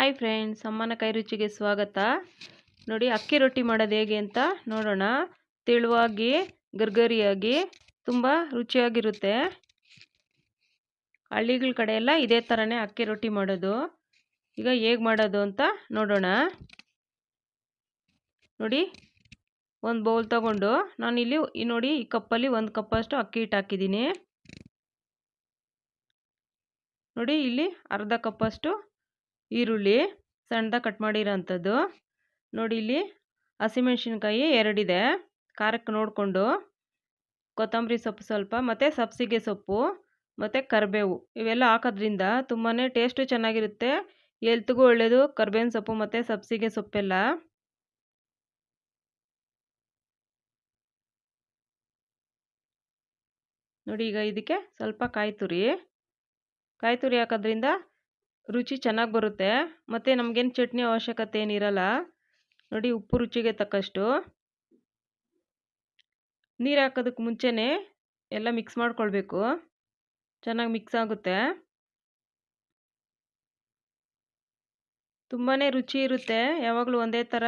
Hi friends ಅಮ್ಮನ ಕೈ ರುಚಿಗೆ ಸ್ವಾಗತ. ನೋಡಿ, ಅಕ್ಕಿ ರೊಟ್ಟಿ ಮಾಡೋದು ಹೇಗೆ ಅಂತ ನೋಡೋಣ. ತೆಳುವಾಗಿ, ಗರ್ಗರಿಯಾಗಿ, ತುಂಬ ರುಚಿಯಾಗಿರುತ್ತೆ. ಹಳ್ಳಿಗಳ ಕಡೆ ಎಲ್ಲ ಇದೇ ಥರನೇ ಅಕ್ಕಿ ರೊಟ್ಟಿ ಮಾಡೋದು. ಈಗ ಹೇಗೆ ಮಾಡೋದು ಅಂತ ನೋಡೋಣ. ನೋಡಿ, ಒಂದು ಬೌಲ್ ತಗೊಂಡು ನಾನಿಲ್ಲಿ ನೋಡಿ ಈ ಕಪ್ಪಲ್ಲಿ ಒಂದು ಕಪ್ಪಷ್ಟು ಅಕ್ಕಿ ಹಿಟ್ಟು ಹಾಕಿದ್ದೀನಿ. ನೋಡಿ, ಇಲ್ಲಿ ಅರ್ಧ ಕಪ್ಪಷ್ಟು ಈರುಳ್ಳಿ ಸಣ್ಣದಾಗಿ ಕಟ್ ಮಾಡಿರೋ ಅಂಥದ್ದು ನೋಡಿ ಇಲ್ಲಿ ಹಸಿಮೆಣ್ಸಿನ್ಕಾಯಿ ಎರಡಿದೆ. ಖಾರಕ್ಕೆ ನೋಡಿಕೊಂಡು ಕೊತ್ತಂಬರಿ ಸೊಪ್ಪು ಸ್ವಲ್ಪ, ಮತ್ತು ಸಬ್ಸಿಗೆ ಸೊಪ್ಪು, ಮತ್ತು ಕರಿಬೇವು ಇವೆಲ್ಲ ಹಾಕೋದ್ರಿಂದ ತುಂಬಾ ಟೇಸ್ಟು ಚೆನ್ನಾಗಿರುತ್ತೆ. ಎಲ್ತ್ಗೂ ಒಳ್ಳೆಯದು ಕರ್ಬೇವಿನ ಸೊಪ್ಪು ಮತ್ತು ಸಬ್ಸಿಗೆ ಸೊಪ್ಪೆಲ್ಲ. ನೋಡಿ ಈಗ ಇದಕ್ಕೆ ಸ್ವಲ್ಪ ಕಾಯಿ ತುರಿ ಕಾಯಿ ತುರಿ ಹಾಕೋದ್ರಿಂದ ರುಚಿ ಚೆನ್ನಾಗಿ ಬರುತ್ತೆ. ಮತ್ತು ನಮಗೇನು ಚಟ್ನಿ ಅವಶ್ಯಕತೆ ಏನಿರಲ್ಲ ನೋಡಿ ಉಪ್ಪು ರುಚಿಗೆ ತಕ್ಕಷ್ಟು. ನೀರು ಹಾಕೋದಕ್ಕೆ ಮುಂಚೆನೇ ಎಲ್ಲ ಮಿಕ್ಸ್ ಮಾಡ್ಕೊಳ್ಬೇಕು. ಚೆನ್ನಾಗಿ ಮಿಕ್ಸ್ ಆಗುತ್ತೆ. ತುಂಬಾ ರುಚಿ ಇರುತ್ತೆ. ಯಾವಾಗಲೂ ಒಂದೇ ಥರ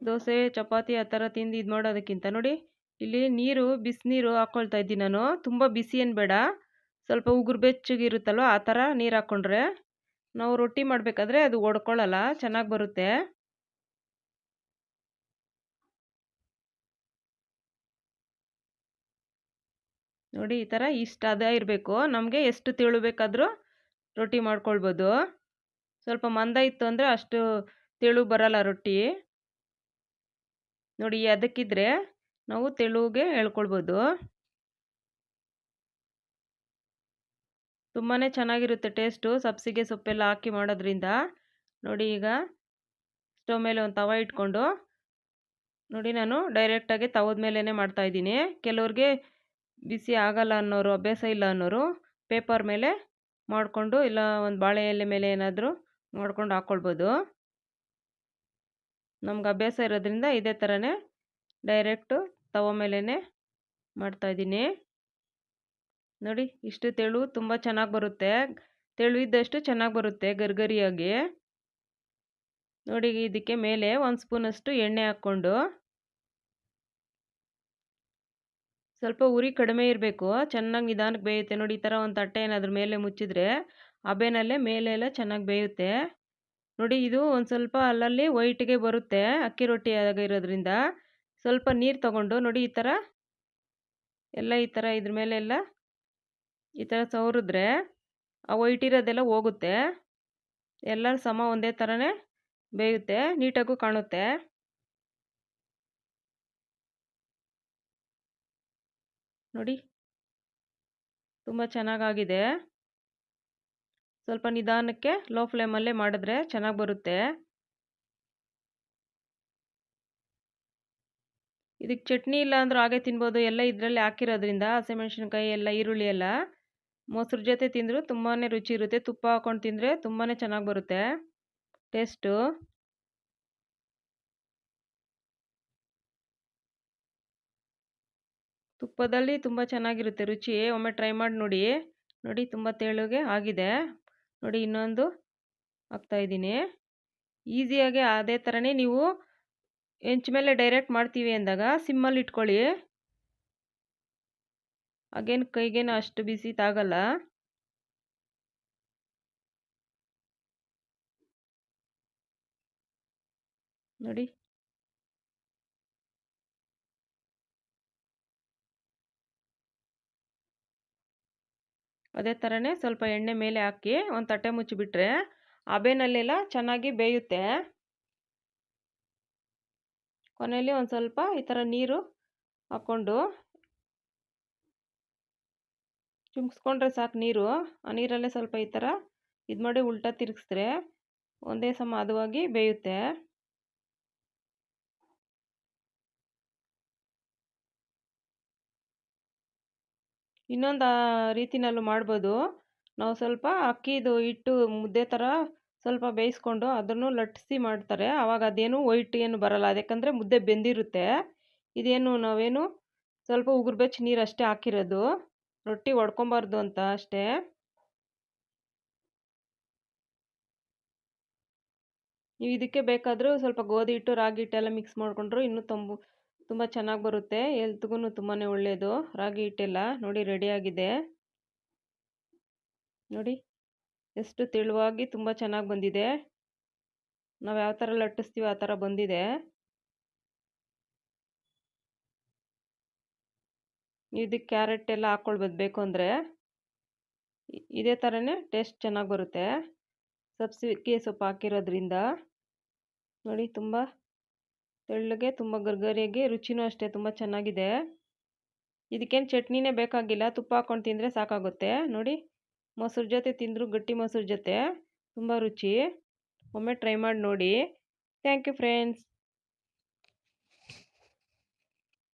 ದೋಸೆ, ಚಪಾತಿ ಆ ಥರ ತಿಂದು ಇದು ಮಾಡೋದಕ್ಕಿಂತ. ನೋಡಿ ಇಲ್ಲಿ ನೀರು, ಬಿಸಿನೀರು ಹಾಕ್ಕೊಳ್ತಾ ಇದ್ದೀನಿ ನಾನು. ತುಂಬ ಬಿಸಿ ಏನು ಬೇಡ. ಸ್ವಲ್ಪ ಉಗುರು ಬೆಚ್ಚಗಿರುತ್ತಲ್ವ, ಆ ಥರ ನೀರು ಹಾಕ್ಕೊಂಡ್ರೆ ನಾವು ರೊಟ್ಟಿ ಮಾಡಬೇಕಾದ್ರೆ ಅದು ಒಡ್ಕೊಳ್ಳಲ್ಲ ಚೆನ್ನಾಗಿ ಬರುತ್ತೆ. ನೋಡಿ ಈ ಥರ ಇಷ್ಟು ಅದೇ ಇರಬೇಕು. ನಮಗೆ ಎಷ್ಟು ತಿಳು ಬೇಕಾದರೂ ರೊಟ್ಟಿ ಮಾಡ್ಕೊಳ್ಬೋದು. ಸ್ವಲ್ಪ ಮಂದ ಇತ್ತು ಅಂದರೆ ಅಷ್ಟು ತೆಳು ಬರಲ್ಲ ರೊಟ್ಟಿ. ನೋಡಿ ಅದಕ್ಕಿದ್ರೆ ನಾವು ತೆಳುಗೆ ಹೇಳ್ಕೊಳ್ಬೋದು. ತುಂಬಾ ಚೆನ್ನಾಗಿರುತ್ತೆ ಟೇಸ್ಟು. ಸಬ್ಸಿಗೆ ಸೊಪ್ಪೆಲ್ಲ ಹಾಕಿ ಮಾಡೋದ್ರಿಂದ. ನೋಡಿ ಈಗ, ಸ್ಟವ್ ಮೇಲೆ ಒಂದು ತವ ಇಟ್ಕೊಂಡು, ನೋಡಿ ನಾನು ಡೈರೆಕ್ಟಾಗಿ ತವದ ಮೇಲೇ ಮಾಡ್ತಾಯಿದ್ದೀನಿ ಕೆಲವ್ರಿಗೆ ಬಿಸಿ ಆಗಲ್ಲ ಅನ್ನೋರು, ಅಭ್ಯಾಸ ಇಲ್ಲ ಅನ್ನೋರು, ಪೇಪರ್ ಮೇಲೆ ಮಾಡಿಕೊಂಡು ಇಲ್ಲ ಒಂದು ಬಾಳೆ ಎಲೆ ಮೇಲೆ ಏನಾದರೂ ಮಾಡ್ಕೊಂಡು ಹಾಕ್ಕೊಳ್ಬೋದು ನಮ್ಗೆ ಅಭ್ಯಾಸ ಇರೋದ್ರಿಂದ ಇದೇ ಥರನೇ ಡೈರೆಕ್ಟು ತವ ಮೇಲೇ ಮಾಡ್ತಾಯಿದ್ದೀನಿ ನೋಡಿ ಇಷ್ಟು ತೆಳು ತುಂಬ ಚೆನ್ನಾಗಿ ಬರುತ್ತೆ. ತೆಳುವಿದ್ದಷ್ಟು ಚೆನ್ನಾಗಿ ಬರುತ್ತೆ ಗರ್ಗರಿಯಾಗಿ. ನೋಡಿ ಇದಕ್ಕೆ ಮೇಲೆ ಒಂದು ಸ್ಪೂನಷ್ಟು ಎಣ್ಣೆ ಹಾಕ್ಕೊಂಡು. ಸ್ವಲ್ಪ ಉರಿ ಕಡಿಮೆ ಇರಬೇಕು. ಚೆನ್ನಾಗಿ ನಿಧಾನಕ್ಕೆ ಬೇಯುತ್ತೆ. ನೋಡಿ ಈ ಥರ ಒಂದು ತಟ್ಟೆ ಏನಾದ್ರ ಮೇಲೆ ಮುಚ್ಚಿದ್ರೆ ಹಬೆನಲ್ಲೇ ಮೇಲೆ ಎಲ್ಲ ಚೆನ್ನಾಗಿ ಬೇಯುತ್ತೆ. ನೋಡಿ ಇದು ಒಂದು ಸ್ವಲ್ಪ ಅಲ್ಲಲ್ಲಿ ವೈಟ್ಗೆ ಬರುತ್ತೆ ಅಕ್ಕಿ ರೊಟ್ಟಿ ಆಗಿರೋದ್ರಿಂದ. ಸ್ವಲ್ಪ ನೀರು ತಗೊಂಡು ನೋಡಿ ಈ ಥರ ಎಲ್ಲ ಈ ಥರ ಇದ್ರ ಮೇಲೆಲ್ಲ ಈ ಥರ ಸವರಿದ್ರೆ ಆ ವೈಟ್ ಇರೋದೆಲ್ಲ ಹೋಗುತ್ತೆ. ಎಲ್ಲ ಸಮ ಒಂದೇ ಥರನೇ ಬೇಯುತ್ತೆ, ನೀಟಾಗೂ ಕಾಣುತ್ತೆ. ನೋಡಿ. ತುಂಬ ಚೆನ್ನಾಗಾಗಿದೆ. ಸ್ವಲ್ಪ ನಿಧಾನಕ್ಕೆ ಲೋ ಫ್ಲೇಮಲ್ಲೇ ಮಾಡಿದ್ರೆ ಚೆನ್ನಾಗಿ ಬರುತ್ತೆ. ಇದಕ್ಕೆ ಚಟ್ನಿ ಇಲ್ಲ ಅಂದರೂ ಹಾಗೆ ತಿನ್ಬೋದು. ಎಲ್ಲ ಇದರಲ್ಲಿ ಹಾಕಿರೋದ್ರಿಂದ ಹಸಿಮೆಣ್ಸಿನ್ಕಾಯಿ ಎಲ್ಲ, ಈರುಳ್ಳಿ ಎಲ್ಲ ಮೊಸರು ಜೊತೆ ತಿಂದರು ತುಂಬಾ ರುಚಿ ಇರುತ್ತೆ. ತುಪ್ಪ ಹಾಕ್ಕೊಂಡು ತಿಂದರೆ ತುಂಬಾ ಚೆನ್ನಾಗಿ ಬರುತ್ತೆ. ಟೇಸ್ಟು. ತುಪ್ಪದಲ್ಲಿ ತುಂಬ ಚೆನ್ನಾಗಿರುತ್ತೆ ರುಚಿ. ಒಮ್ಮೆ ಟ್ರೈ ಮಾಡಿ ನೋಡಿ. ನೋಡಿ ತುಂಬ ತೆಳುಗೆ ಆಗಿದೆ. ನೋಡಿ ಇನ್ನೊಂದು ಹಾಕ್ತಾಯಿದ್ದೀನಿ ಈಸಿಯಾಗಿ ಅದೇ ಥರನೇ ನೀವು ಹೆಂಚ್ ಮೇಲೆ ಡೈರೆಕ್ಟ್ ಮಾಡ್ತೀವಿ ಅಂದಾಗ ಸಿಮ್ಮಲ್ಲಿ ಇಟ್ಕೊಳ್ಳಿ. ಹಾಗೇನು ಕೈಗೇನು ಅಷ್ಟು ಬಿಸಿ ತಾಗಲ್ಲ ನೋಡಿ. ಅದೇ ಥರನೇ ಸ್ವಲ್ಪ ಎಣ್ಣೆ ಮೇಲೆ ಹಾಕಿ ಒಂದು ತಟ್ಟೆ ಮುಚ್ಚಿಬಿಟ್ರೆ ಹಬೆನಲ್ಲೆಲ್ಲ ಚೆನ್ನಾಗಿ ಬೇಯುತ್ತೆ. ಕೊನೆಯಲ್ಲಿ ಒಂದು ಸ್ವಲ್ಪ ಈ ಥರ ನೀರು ಹಾಕ್ಕೊಂಡು ಚುಮ್ಸ್ಕೊಂಡ್ರೆ ಸಾಕು ನೀರು. ಆ ನೀರಲ್ಲೇ ಸ್ವಲ್ಪ ಈ ಥರ ಇದು ಮಾಡಿ ಉಲ್ಟಾ ತಿರುಗಿಸಿದ್ರೆ ಒಂದೇ ಸಮ ಹದವಾಗಿ ಬೇಯುತ್ತೆ. ಇನ್ನೊಂದು ರೀತಿನಲ್ಲೂ ಮಾಡ್ಬೋದು. ನಾವು ಸ್ವಲ್ಪ ಅಕ್ಕಿದು ಹಿಟ್ಟು ಮುದ್ದೆ ಥರ ಸ್ವಲ್ಪ ಬೇಯಿಸ್ಕೊಂಡು ಅದನ್ನು ಲಟ್ಟಿಸಿ ಮಾಡ್ತಾರೆ. ಆವಾಗ ಅದೇನು ವೈಟ್ ಏನು ಬರಲ್ಲ. ಯಾಕಂದರೆ ಮುದ್ದೆ ಬೆಂದಿರುತ್ತೆ. ಇದೇನು ನಾವೇನು ಸ್ವಲ್ಪ ಉಗುರು ಬೆಚ್ಚ ನೀರು ಅಷ್ಟೇ ಹಾಕಿರೋದು. ರೊಟ್ಟಿ ಒಡ್ಕೊಬಾರ್ದು ಅಂತ ಅಷ್ಟೇ. ನೀವು ಇದಕ್ಕೆ ಬೇಕಾದರೂ ಸ್ವಲ್ಪ ಗೋಧಿ ಹಿಟ್ಟು, ರಾಗಿ ಹಿಟ್ಟೆಲ್ಲ ಮಿಕ್ಸ್ ಮಾಡಿಕೊಂಡ್ರು ಇನ್ನೂ ತಂಬು, ತುಂಬ ಚೆನ್ನಾಗಿ ಬರುತ್ತೆ. ಎಲ್ತ್ಗೂ ತುಂಬಾ ಒಳ್ಳೆಯದು ರಾಗಿ ಹಿಟ್ಟೆಲ್ಲ ನೋಡಿ ರೆಡಿಯಾಗಿದೆ ನೋಡಿ, ಎಷ್ಟು ತೆಳುವಾಗಿ ತುಂಬ ಚೆನ್ನಾಗಿ ಬಂದಿದೆ. ನಾವು ಯಾವ ಥರ ಲಟ್ಟಿಸ್ತೀವಿ ಆ ಥರ ಬಂದಿದೆ. ಇದಕ್ಕೆ ಕ್ಯಾರೆಟ್ ಎಲ್ಲ ಹಾಕ್ಕೊಳ್ಬೋದು ಬೇಕು ಅಂದರೆ ಇದೇ ಥರನೇ ಟೇಸ್ಟ್ ಚೆನ್ನಾಗಿ ಬರುತ್ತೆ. ಸಬ್ಸಿಗೆ ಸೊಪ್ಪು ಹಾಕಿರೋದ್ರಿಂದ ನೋಡಿ ತುಂಬ ತೆಳ್ಳಗೆ, ತುಂಬ ಗರ್ಗರಿಯಾಗಿ, ರುಚಿನೂ ಅಷ್ಟೇ ತುಂಬ ಚೆನ್ನಾಗಿದೆ. ಇದಕ್ಕೇನು ಚಟ್ನಿನೇ ಬೇಕಾಗಿಲ್ಲ, ತುಪ್ಪ ಹಾಕ್ಕೊಂಡು ತಿಂದರೆ ಸಾಕಾಗುತ್ತೆ. ನೋಡಿ ಮೊಸರು ಜೊತೆ ತಿಂದರೂ ಗಟ್ಟಿ ಮೊಸರು ಜೊತೆ, ತುಂಬ ರುಚಿ. ಒಮ್ಮೆ ಟ್ರೈ ಮಾಡಿ ನೋಡಿ. Thank you friends.